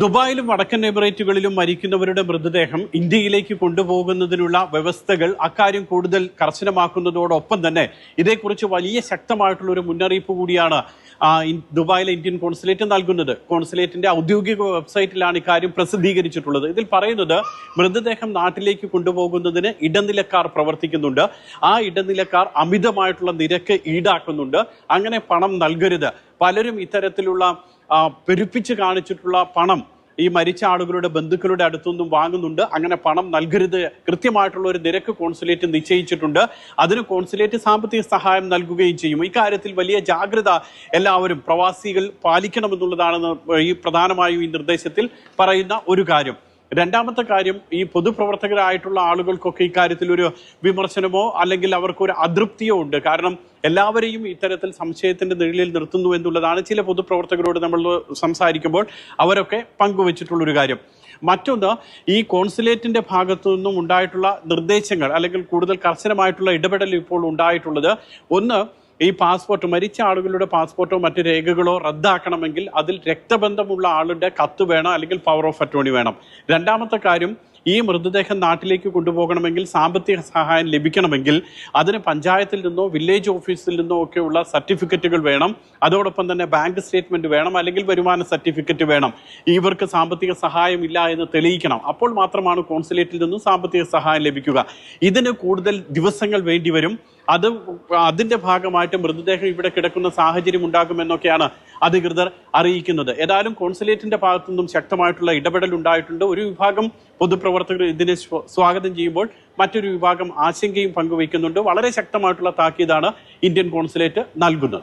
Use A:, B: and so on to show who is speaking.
A: ദുബായിലും വടക്കൻ എമിറേറ്റുകളിലും മരിക്കുന്നവരുടെ മൃതദേഹം ഇന്ത്യയിലേക്ക് കൊണ്ടുപോകുന്നതിനുള്ള വ്യവസ്ഥകൾ അക്കാര്യം കൂടുതൽ കർശനമാക്കുന്നതോടൊപ്പം തന്നെ ഇതേക്കുറിച്ച് വലിയ ശക്തമായിട്ടുള്ള ഒരു മുന്നറിയിപ്പ് കൂടിയാണ് ദുബായിലെ ഇന്ത്യൻ കോൺസുലേറ്റ് നൽകുന്നത്. കോൺസുലേറ്റിന്റെ ഔദ്യോഗിക വെബ്സൈറ്റിലാണ് ഇക്കാര്യം പ്രസിദ്ധീകരിച്ചിട്ടുള്ളത്. ഇതിൽ പറയുന്നത് മൃതദേഹം നാട്ടിലേക്ക് കൊണ്ടുപോകുന്നതിന് ഇടനിലക്കാർ പ്രവർത്തിക്കുന്നുണ്ട്. ആ ഇടനിലക്കാർ അമിതമായിട്ടുള്ള നിരക്ക് ഈടാക്കുന്നുണ്ട്. അങ്ങനെ പണം നൽകരുത്. പലരും ഇത്തരത്തിലുള്ള പെരുപ്പിച്ച് കാണിച്ചിട്ടുള്ള പണം ഈ മരിച്ച ആളുകളുടെ ബന്ധുക്കളുടെ അടുത്തുനിന്നും വാങ്ങുന്നുണ്ട്. അങ്ങനെ പണം നൽകരുത്. കൃത്യമായിട്ടുള്ള ഒരു നിരക്ക് കോൺസുലേറ്റ് നിശ്ചയിച്ചിട്ടുണ്ട്. അതിന് കോൺസുലേറ്റ് സാമ്പത്തിക സഹായം നൽകുകയും ചെയ്യും. ഇക്കാര്യത്തിൽ വലിയ ജാഗ്രത എല്ലാവരും പ്രവാസികൾ പാലിക്കണമെന്നുള്ളതാണ് ഈ പ്രധാനമായും ഈ നിർദ്ദേശത്തിൽ പറയുന്ന ഒരു കാര്യം. രണ്ടാമത്തെ കാര്യം ഈ പൊതുപ്രവർത്തകരായിട്ടുള്ള ആളുകൾക്കൊക്കെ ഇക്കാര്യത്തിൽ ഒരു വിമർശനമോ അല്ലെങ്കിൽ അവർക്കൊരു അതൃപ്തിയോ ഉണ്ട്. കാരണം എല്ലാവരെയും ഇത്തരത്തിൽ സംശയത്തിന്റെ നിഴലിൽ നിർത്തുന്നു എന്നുള്ളതാണ് ചില പൊതുപ്രവർത്തകരോട് നമ്മൾ സംസാരിക്കുമ്പോൾ അവരൊക്കെ പങ്കുവച്ചിട്ടുള്ളൊരു കാര്യം. മറ്റൊന്ന് ഈ കോൺസുലേറ്റിന്റെ ഭാഗത്തു നിന്നും ഉണ്ടായിട്ടുള്ള നിർദ്ദേശങ്ങൾ അല്ലെങ്കിൽ കൂടുതൽ കർശനമായിട്ടുള്ള ഇടപെടൽ ഇപ്പോൾ ഉണ്ടായിട്ടുള്ളത്. ഒന്ന് ഈ പാസ്പോർട്ട് മരിച്ച ആളുകളുടെ പാസ്പോർട്ടോ മറ്റു രേഖകളോ റദ്ദാക്കണമെങ്കിൽ അതിൽ രക്തബന്ധമുള്ള ആളുടെ കത്ത് വേണം അല്ലെങ്കിൽ പവർ ഓഫ് അറ്റോണി വേണം. രണ്ടാമത്തെ കാര്യം ഈ മൃതദേഹം നാട്ടിലേക്ക് കൊണ്ടുപോകണമെങ്കിൽ സാമ്പത്തിക സഹായം ലഭിക്കണമെങ്കിൽ അതിന് പഞ്ചായത്തിൽ നിന്നോ വില്ലേജ് ഓഫീസിൽ നിന്നോ ഒക്കെയുള്ള സർട്ടിഫിക്കറ്റുകൾ വേണം. അതോടൊപ്പം തന്നെ ബാങ്ക് സ്റ്റേറ്റ്മെന്റ് വേണം അല്ലെങ്കിൽ വരുമാന സർട്ടിഫിക്കറ്റ് വേണം. ഇവർക്ക് സാമ്പത്തിക സഹായം ഇല്ല എന്ന് തെളിയിക്കണം. അപ്പോൾ മാത്രമാണ് കോൺസുലേറ്റിൽ നിന്നും സാമ്പത്തിക സഹായം ലഭിക്കുക. ഇതിന് കൂടുതൽ ദിവസങ്ങൾ വേണ്ടിവരും അത് അതിന്റെ ഭാഗമായിട്ട് മൃതദേഹം ഇവിടെ കിടക്കുന്ന സാഹചര്യം ഉണ്ടാകുമെന്നൊക്കെയാണ് അധികൃതർ അറിയിക്കുന്നത്. ഏതായാലും കോൺസുലേറ്റിന്റെ ഭാഗത്തു നിന്നും ശക്തമായിട്ടുള്ള ഇടപെടൽ ഉണ്ടായിട്ടുണ്ട്. ഒരു വിഭാഗം പൊതുപ്രവർത്തകർ ഇതിനെ സ്വാഗതം ചെയ്യുമ്പോൾ മറ്റൊരു വിഭാഗം ആശങ്കയും പങ്കുവയ്ക്കുന്നുണ്ട്. വളരെ ശക്തമായിട്ടുള്ള താക്കീതാണ് ഇന്ത്യൻ കോൺസുലേറ്റ് നൽകുന്നത്.